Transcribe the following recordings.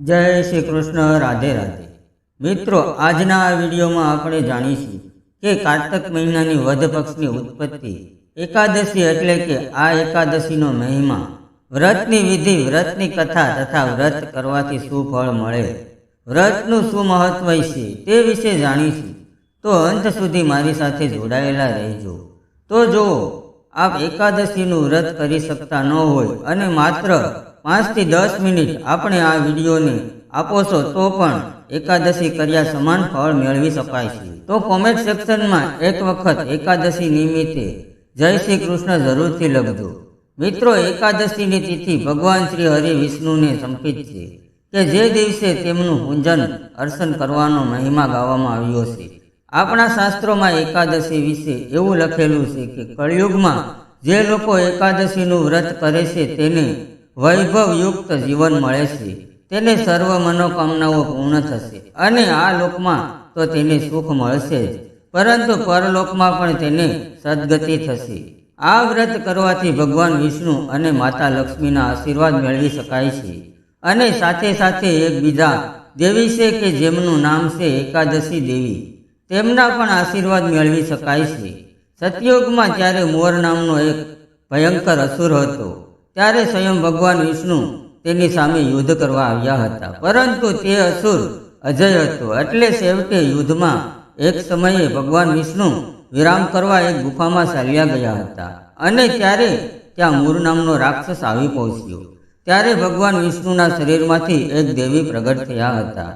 જય શ્રી કૃષ્ણ, રાધે રાધે. મિત્રો, આજના આ વિડીયોમાં આપણે જાણીશું કે કાર્તક મહિનાની વધ પક્ષની ઉત્પત્તિ એકાદશી એટલે કે આ એકાદશીનો મહિમા વ્રતની વિધિ, વ્રતની કથા તથા વ્રત કરવાથી શું ફળ મળે, વ્રતનું શું મહત્વ છે તે વિશે જાણીશું. તો અંત સુધી મારી સાથે જોડાયેલા રહેજો. તો જો આપ એકાદશીનું વ્રત કરી શકતા ન હોય અને માત્ર પાંચથી દસ મિનિટ આપણે આ વિડીયોને આપો છો તો પણ એકાદશી કર્યા સમાન ફળ મેળવી શકાય છે. તો કોમેન્ટ સેક્શનમાં એક વખત એકાદશી નિમિત્તે જય શ્રી કૃષ્ણ જરૂરથી લખજો. મિત્રો, એકાદશીની તિથિ ભગવાન શ્રી હરિ વિષ્ણુને સમર્પિત છે કે જે દિવસે તેમનું પૂજન, અર્ચન કરવાનો મહિમા ગાવામાં આવ્યો છે. આપણા શાસ્ત્રોમાં એકાદશી વિશે એવું લખેલું છે કે કળિયુગમાં જે લોકો એકાદશીનું વ્રત કરે છે તેને વૈભવયુક્ત જીવન મળે છે. તેને સર્વ મનોકામનાઓ પૂર્ણ થશે અને આ લોકમાં તો તેને સુખ મળશે જ. પરંતુ પરલોકમાં પણ તેને સદગતિ થશે. આ વ્રત કરવાથી ભગવાન વિષ્ણુ અને માતા લક્ષ્મીના આશીર્વાદ મેળવી શકાય છે. અને સાથે સાથે એકબીજા દેવી છે કે જેમનું નામ છે એકાદશી દેવી. તેમના પણ આશીર્વાદ મેળવી શકાય છે. સતયુગમાં જ્યારે મોર નામનો એક ભયંકર અસુર હતો. ત્યારે સ્વયં ભગવાન વિષ્ણુ તેની સામે યુદ્ધ કરવા આવ્યા હતા. પરંતુ તે અસુર, અજય હતો. એટલે છેવટે યુદ્ધમાં એક સમયે ભગવાન વિષ્ણુ વિરામ કરવા એક ગુફામાં ચાલ્યા ગયા હતા અને ત્યારે ત્યાં મૂર નામનો રાક્ષસ આવી પહોંચ્યો. ત્યારે ભગવાન વિષ્ણુના શરીરમાંથી એક દેવી પ્રગટ થયા હતા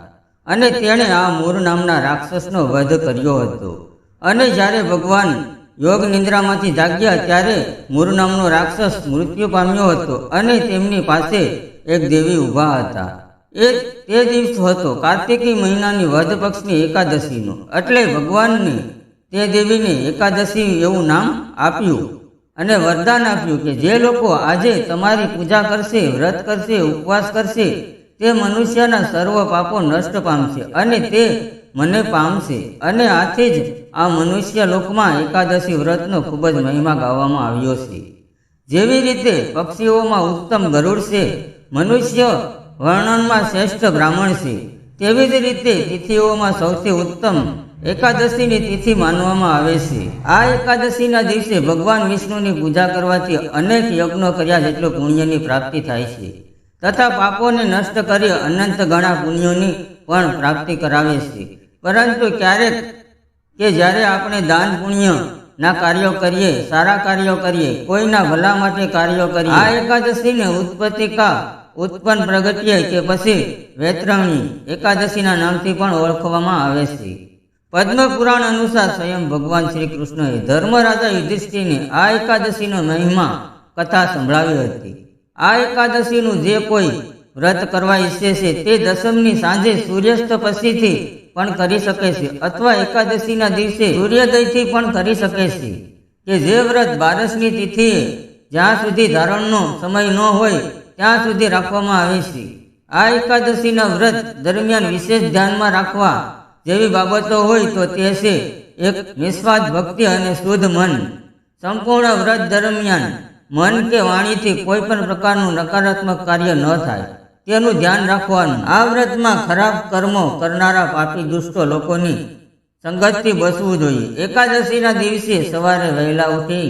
અને તેણે આ મૂર નામના રાક્ષસનો વધ કર્યો હતો. અને જ્યારે ભગવાન યોગ નિંદ્રામાંથી જાગ્યા ત્યારે મૂર નામનો રાક્ષસ મૃત્યુ પામ્યો હતો અને તેમની પાસે એક દેવી ઊભા હતા. એ તે દિવસ હતો કાર્તિકી મહિનાની વધ પક્ષની એકાદશીનો. એટલે ભગવાનને તે દેવીને એકાદશી એવું નામ આપ્યું અને વરદાન આપ્યું કે જે લોકો આજે તમારી પૂજા કરશે, વ્રત કરશે, ઉપવાસ કરશે, તે મનુષ્યના સર્વ પાપો નષ્ટ પામશે અને તે મને પામશે અને આથી જ આ મનુષ્ય લોકમાં એકાદશી વ્રતનો ખૂબ જ મહિમા ગાવામાં આવ્યો છે. જેવી રીતે પક્ષીઓમાં ઉત્તમ ગરુડ છે, મનુષ્ય વર્ણનમાં શ્રેષ્ઠ બ્રાહ્મણ છે. તેવી જ રીતે તિથિઓમાં સૌથી ઉત્તમ એકાદશીની તિથિ માનવામાં આવે છે. આ એકાદશીના દિવસે ભગવાન વિષ્ણુની પૂજા કરવાથી અનેક યજ્ઞો કર્યા જેટલો પુણ્યની પ્રાપ્તિ થાય છે. તથા પાપોને નષ્ટ કરી અનંત ગણા પુણ્યોની પણ પ્રાપ્તિ કરાવે છે. પરંતુ ક્યારેક કે જ્યારે આપણે દાન પુણ્ય ના કાર્યો કરીએ, સારા કાર્યો કરીએ, કોઈના ભલા માટે કાર્યો કરીએ, આ એકાદશીને ઉત્પત્તિકા ઉત્પન્ન પ્રગટ્ય કે પછી વેતરણી એકાદશીના નામથી પણ ઓળખવામાં આવે છે. પદ્મ પુરાણ અનુસાર સ્વયં ભગવાન શ્રી કૃષ્ણએ ધર્મરાજા યુધિષ્ઠિરને આ એકાદશીનો મહિમા કથા સંભળાવી હતી. આ એકાદશીનું જે કોઈ વ્રત કરવા ઈચ્છે છે, તે દસમની સાંજે સૂર્યાસ્ત પછીથી પણ કરી શકે છે, અથવા એકાદશીના દિવસે સૂર્યોદયથી પણ કરી શકે છે. કે જે વ્રત બારસની તિથિએ જ્યાં સુધી ધારણનો સમય ન હોય, ત્યાં સુધી રાખવામાં આવે છે. આ એકાદશીના વ્રત દરમિયાન વિશેષ ધ્યાનમાં રાખવા જેવી બાબતો હોય તો તે છે એક નિસ્વાર્થ ભક્તિ અને શુદ્ધ મન. સંપૂર્ણ વ્રત દરમિયાન મન કે વાણીથી કોઈ પણ પ્રકારનું નકારાત્મક કાર્ય ન થાય. તેનું ધ્યાન રાખવાનું. આ વ્રતમાં ખરાબ કર્મો કરનારા પાપી દુષ્ટો લોકોની સંગતથી બચવું જોઈએ. એકાદશીના દિવસે સવારે વહેલા ઉઠી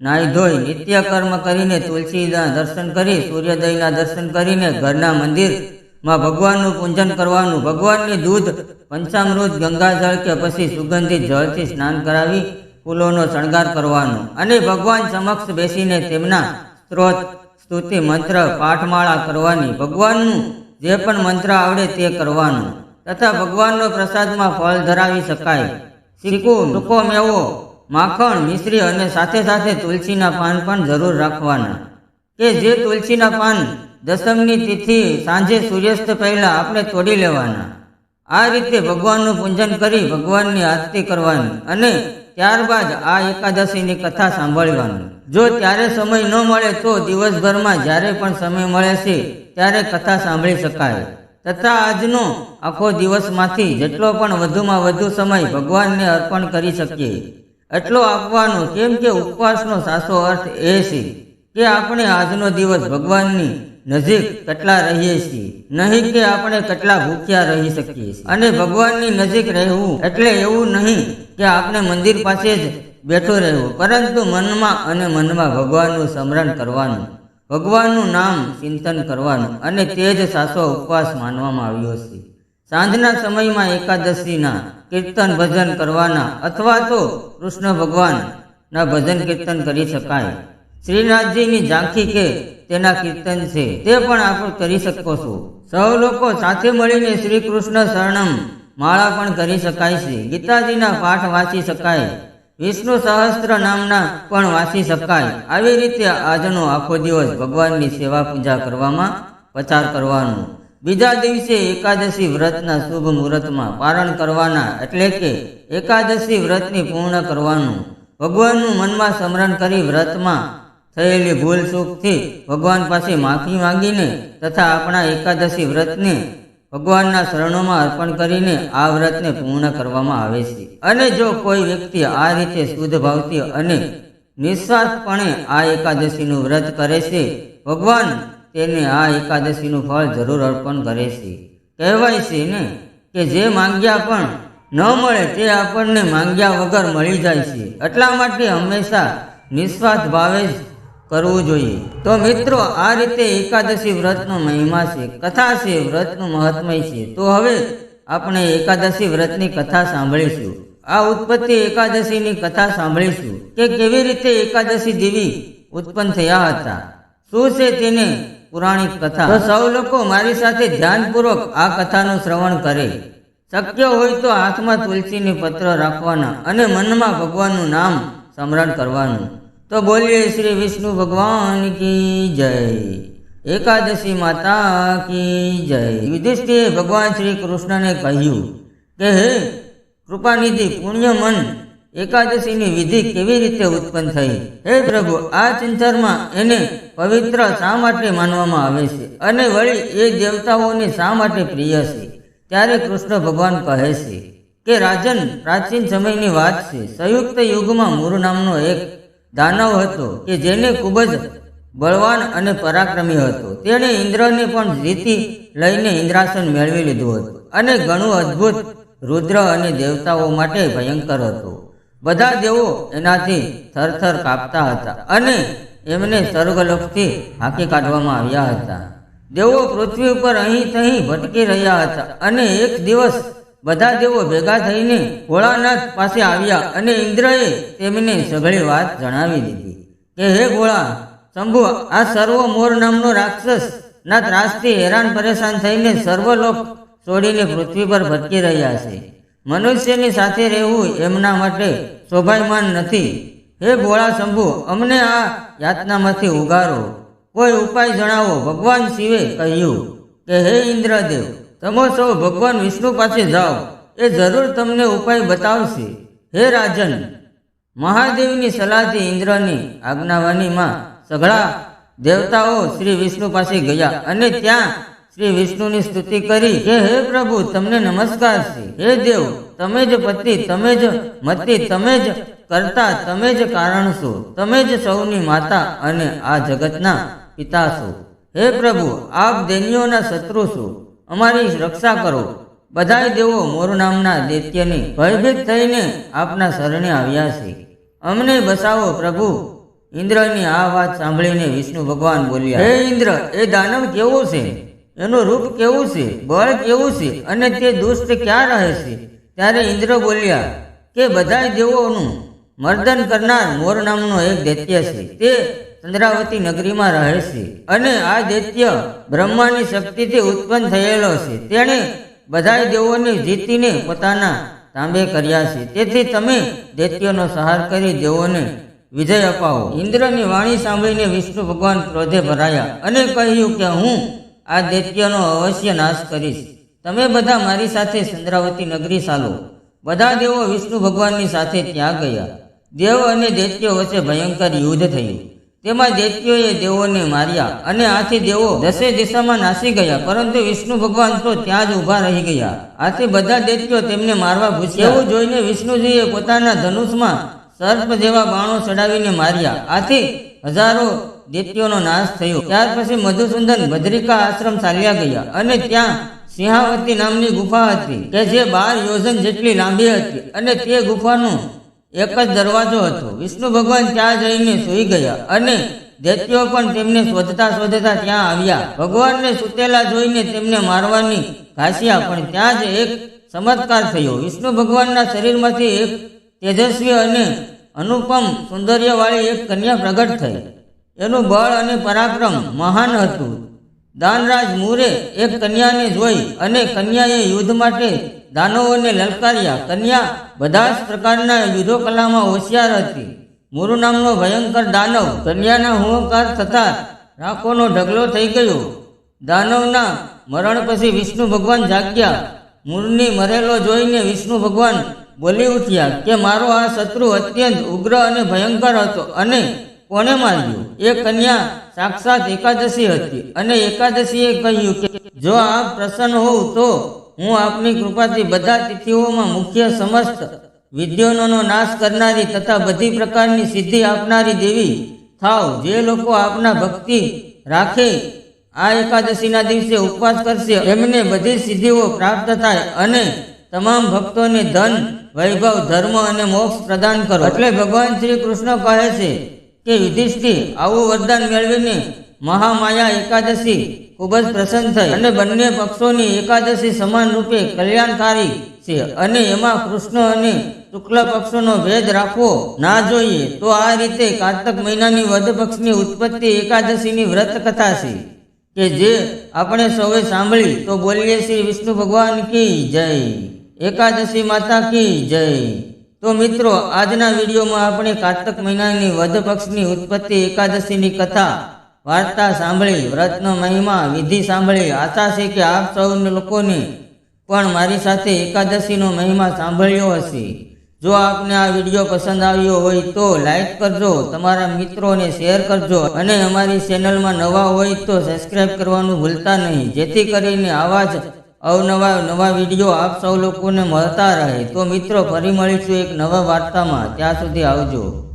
નાહી ધોઈ નિત્ય કર્મ કરીને તુલસીના દર્શન કરી, સૂર્યોદયના દર્શન કરીને ઘરના મંદિરમાં ભગવાનનું પૂજન કરવાનું. ભગવાનને દૂધ, પંચામૃત ગંગાજળ કે પછી સુગંધિત જળથી સ્નાન કરાવી ફૂલોનો શણગાર કરવાનો. અને ભગવાન સમક્ષ બેસીને તેમના સ્ત્રોત સ્તુતિ મંત્ર પાઠમાળા કરવાની. ભગવાનનું જે પણ મંત્ર આવડે તે કરવાનું. તથા ભગવાનનો પ્રસાદમાં ફળ ધરાવી શકાય. શીખવું ટૂંકો મેવો, માખણ, મિશ્રી અને સાથે સાથે તુલસીના પાન પણ જરૂર રાખવાના. કે જે તુલસીના પાન દસમની તિથિ સાંજે સૂર્યાસ્ત પહેલાં આપણે તોડી લેવાના. આ રીતે ભગવાનનું પૂજન કરી ભગવાનની આરતી કરવાની અને ત્યારબાદ આ એકાદશીની કથા સાંભળવાનું. જો ત્યારે સમય ન મળે તો દિવસભરમાં જ્યારે પણ સમય મળે છે, ત્યારે કથા સાંભળી શકાય. તથા આજનો આખો દિવસમાંથી જેટલો પણ વધુમાં વધુ સમય ભગવાનને અર્પણ કરી શકીએ, એટલો આપવાનો કેમ કે ઉપવાસનો સાચો અર્થ એ છે કે આપણે આજનો દિવસ ભગવાનની નજીક કેટલા રહીએ છીએ? નહીં કે આપણે કેટલા ભૂખ્યા રહી શકીએ છીએ? અને ભગવાનની નજીક રહેવું એટલે એવું નહીં કે આપણે મંદિર પાસે જ બેઠો રહેવું, પરંતુ મનમાં અને મનમાં ભગવાનનું સ્મરણ કરવાનું, ભગવાનનું નામ ચિંતન કરવાનું અને તે જ સાસો ઉપવાસ માનવામાં આવ્યો છે. સાંજના સમયમાં એકાદશીના કીર્તન ભજન કરવાના અથવા તો કૃષ્ણ ભગવાનના ભજન કીર્તન કરી શકાય. શ્રીનાથજીની ઝાંખી કે તેના કીર્તન છે. તે પણ આપણે કરી શકો છો. સૌ લોકો સાથે મળીને શ્રી કૃષ્ણ શરણમ માળા પણ કરી શકાય છે. ગીતાજીના પાઠ વાંચી શકાય. વિષ્ણુ સહસ્ત્ર નામના પણ વાંચી શકાય. આવી રીતે આજનો આખો દિવસ ભગવાનની સેવા પૂજા કરવામાં પ્રચાર કરવાનો. બીજા દિવસે એકાદશી વ્રતના શુભ મુહૂર્તમાં પારણ કરવાના એટલે કે એકાદશી વ્રતની પૂર્ણ કરવાનું. ભગવાનનું મનમાં સ્મરણ કરી વ્રતમાં થયેલી ભૂલ ચૂકથી ભગવાન પાસે માફી માંગીને તથા આપણા એકાદશી વ્રતને ભગવાનના શરણોમાં અર્પણ કરીને આ વ્રતને પૂર્ણ કરવામાં આવે છે. અને જો કોઈ વ્યક્તિ આ રીતે શુદ્ધ ભાવથી અને નિસ્વાર્થપણે આ એકાદશીનું વ્રત કરે છે, ભગવાન તેને આ એકાદશીનું ફળ જરૂર અર્પણ કરે છે. કહેવાય છે ને કે જે માંગ્યા પણ ન મળે તે આપણને માંગ્યા વગર મળી જાય છે. એટલા માટે હંમેશા નિસ્વાર્થ ભાવે જ કરવું જોઈએ. તો મિત્રો, આ રીતે એકાદશી વ્રતનો મહિમા છે, કથા છે, વ્રતનું મહાત્મય છે. તો હવે આપણે એકાદશી વ્રતની કથા સાંભળીશું. આ ઉત્પત્તિ એકાદશીની કથા સાંભળીશું કે કેવી રીતે એકાદશી દેવી ઉત્પન્ન થયા હતા. શું છે તેને પુરાણિક કથા? સૌ લોકો મારી સાથે ધ્યાનપૂર્વક આ કથાનું શ્રવણ કરે. શક્ય હોય તો હાથમાં તુલસીની પત્ર રાખવાના અને મનમાં ભગવાનનું નામ સ્મરણ કરવાનું. તો બોલીએ શ્રી વિષ્ણુ ભગવાન કી જય. એકાદશી માતા કી જય. યુધિષ્ઠિરે ભગવાન શ્રી કૃષ્ણને કહ્યું કે હે, કૃપાનિધિ પુણ્યમન એકાદશીની વિધિ કેવી રીતે ઉત્પન્ન થઈ? હે પ્રભુ, આ ચિંતરમાં એને પવિત્ર શા માટે માનવામાં આવે છે? અને વળી એ દેવતાઓને શા માટે પ્રિય છે? ત્યારે કૃષ્ણ ભગવાન કહે છે કે, રાજન, પ્રાચીન સમયની વાત છે. સંયુક્ત યુગમાં મુરુ નામનો એક દાનવ હતો કે જેને ખૂબ જ બળવાન અને પરાક્રમી હતો. તેણે ઇન્દ્રને પણ જીતી લઈને ઇન્દ્રાસન મેળવી લીધું હતું અને ઘણું અદ્ભુત રુદ્ર અને દેવતાઓ માટે ભયંકર હતું. બધા દેવો એનાથી થરથર કાપતા હતા અને એમને સ્વર્ગલોકથી હાંકી કાઢવામાં આવ્યા હતા. દેવો પૃથ્વી ઉપર અહીં તહીં ભટકી રહ્યા હતા અને એક દિવસ બધા દેવો ભેગા થઈને ભોળાનાથ પાસે આવ્યા અને ઇન્દ્રએ તેમને સઘળી વાત જણાવી દીધી કે, હે ભોળા, શંભુ, આ સર્વ મોર નામનો રાક્ષસ ના ત્રાસથી હેરાન પરેશાન થઈને સર્વલોક છોડીને પૃથ્વી પર ભટકી રહ્યા છે. મનુષ્યની સાથે રહેવું એમના માટે શોભાયમાન નથી. હે ભોળા શંભુ, અમને આ યાતનામાંથી ઉગારો. કોઈ ઉપાય જણાવો. ભગવાન શિવે કહ્યું કે, હે ઇન્દ્રદેવ તમે સૌ ભગવાન વિષ્ણુ પાસે જાઓ. એ જરૂર તમને ઉપાય બતાવશે. હે રાજન, મહાદેવની સલાહથી ઇન્દ્રની આજ્ઞાવાનીમાં સઘળા દેવતાઓ શ્રી વિષ્ણુ પાસે ગયા અને ત્યાં શ્રી વિષ્ણુની સ્તુતિ કરી. કે હે પ્રભુ, તમને નમસ્કાર છે. હે દેવ, તમે જ પતિ, તમે જ મતિ, તમે જ કરતા, તમે જ કારણ છો. તમે જ સૌની માતા અને આ જગતના પિતા છો. હે પ્રભુ, આપ દૈન્યોના શત્રુ છો. અમારી રક્ષા કરો. બધાય દેવો મોર નામના દૈત્યને ભયભીત થઈને આપના શરણે આવ્યા છે. અમને બસાવો પ્રભુ. ઇન્દ્રની આ વાત સાંભળીને વિષ્ણુ ભગવાન બોલ્યા, હે ઇન્દ્ર, એ દાનવ કેવો છે? એનું રૂપ કેવું છે? બળ કેવું છે? અને તે દુષ્ટ ક્યાં રહે છે? ત્યારે ઇન્દ્ર બોલ્યા, કે બધાય દેવોનું મર્દન કરનાર મોર નામનો એક દૈત્ય છે. તે ચંદ્રાવતી નગરીમાં રહે છે અને આ દૈત્ય બ્રહ્માની શક્તિથી ઉત્પન્ન થયેલો છે. તેણે બધા દેવોને જીતીને પોતાના તાંબે કર્યા છે. તેથી તમે દૈત્યનો સહાર કરી દેવોને વિજય અપાવો. ઇન્દ્રની વાણી સાંભળીને વિષ્ણુ ભગવાન ક્રોધે ભરાયા અને કહ્યું કે હું આ દૈત્યનો અવશ્ય નાશ કરીશ. તમે બધા મારી સાથે ચંદ્રાવતી નગરી ચાલો. બધા દેવો વિષ્ણુ ભગવાનની સાથે ત્યાં ગયા. દેવ અને દૈત્યો વચ્ચે ભયંકર યુદ્ધ થયું. તેમાં દૈત્યોએ દેવોને માર્યા અને આથી દેવો દસે દિશામાં નાસી ગયા, પરંતુ વિષ્ણુ ભગવાન તો ત્યાં જ ઊભા રહી ગયા. આથી બધા દૈત્યો તેમને મારવા ઘૂસ્યા એવું જોઈને વિષ્ણુજીએ પોતાના ધનુષમાં સર્પ જેવા બાણો ચડાવીને માર્યા. આથી હજારો દૈત્યોનો નાશ થયો. ત્યાર પછી મધુસૂદન ભદ્રિકા આશ્રમ ચાલ્યા ગયા અને ત્યાં સિંહાવતી નામની ગુફા હતી, કે જે બાર યોજન જેટલી લાંબી હતી અને તે ગુફાનું એક જ દરવાજો હતો. વિષ્ણુ ભગવાન ત્યાં જઈને સૂઈ ગયા અને દૈત્યો પણ તેમને શોધતા શોધતા ત્યાં આવ્યા. ભગવાનને સુતેલા જોઈને તેમને મારવાની ઘાસ્યા, પણ ત્યાં જ એક ચમત્કાર થયો. વિષ્ણુ ભગવાનના શરીરમાંથી એક તેજસ્વી અને અનુપમ સૌંદર્યવાળી એક કન્યા પ્રગટ થઈ. એનું બળ અને પરાક્રમ મહાન હતું. દાનરાજ મૂરે એક કન્યાને જોઈ અને કન્યાએ યુદ્ધ માટે દાનવોને લલકાર્યા. કન્યા, બધા જ પ્રકારના યુદ્ધો કલામાં હોશિયાર હતી. મુરુ નામનો ભયંકર દાનવ, કન્યાના હુંકાર થતા રાખોનો ઢગલો થઈ ગયો. દાનવના મરણ પછી વિષ્ણુ ભગવાન જાગ્યા. મૂળની મરેલો જોઈને વિષ્ણુ ભગવાન બોલી ઉઠ્યા કે મારો આ શત્રુ અત્યંત ઉગ્ર અને ભયંકર હતો અને કોને માર્યો? એ કન્યા સાક્ષાત એકાદશી હતી અને એકાદશીએ કહ્યું કે જો આપ પ્રસન્ન હોવ તો હું આપની કૃપાથી બધા તિથિઓમાં મુખ્ય સમસ્ત વિદ્યોનો નાશ કરનારી તથા બધી પ્રકારની સિદ્ધિ આપનારી દેવી થાવ. જે લોકો આપના ભક્તિ રાખે, આ એકાદશીના દિવસે ઉપવાસ કરશે, એમને બધી સિદ્ધિઓ પ્રાપ્ત થાય અને તમામ ભક્તોને ધન, વૈભવ, ધર્મ અને મોક્ષ પ્રદાન કરો. એટલે ભગવાન શ્રી કૃષ્ણ કહે છે કે યુધિષ્ઠિર, આવું વરદાન મેળવીને મહામાયા એકાદશી ખૂબ જ પ્રસન્ન થઈ. અને બંને પક્ષોની એકાદશી સમાન રૂપે કલ્યાણકારી છે. અને એમાં કૃષ્ણ અને શુક્લ પક્ષોનો ભેદ રાખવો ના જોઈએ, તો આ રીતે કાર્તક મહિનાની વધ પક્ષની ઉત્પત્તિ એકાદશીની વ્રત કથા છે. કે જે આપણે સૌએ સાંભળી, તો બોલીએ શ્રી વિષ્ણુ ભગવાન કી જય. એકાદશી માતા કી જય. તો મિત્રો, આજના વિડીયોમાં આપણે કાર્તક મહિનાની વધ પક્ષની ઉત્પત્તિ એકાદશીની કથા વાર્તા સાંભળી, વ્રતનો મહિમા, વિધિ સાંભળી, આશા છે કે આપ સૌ લોકોને પણ મારી સાથે એકાદશીનો મહિમા સાંભળ્યો હશે. જો આપને આ વીડિયો પસંદ આવ્યો હોય તો લાઈક કરજો, તમારા મિત્રોને શેર કરજો અને અમારી ચેનલમાં નવા હોય તો સબસ્ક્રાઈબ કરવાનું ભૂલતા નહીં. જેથી કરીને આવા જ અવનવા નવા વીડિયો આપ સૌ લોકોને મળતા રહે. તો મિત્રો, ફરી મળીશું એક નવા વાર્તામાં. ત્યાં સુધી આવજો.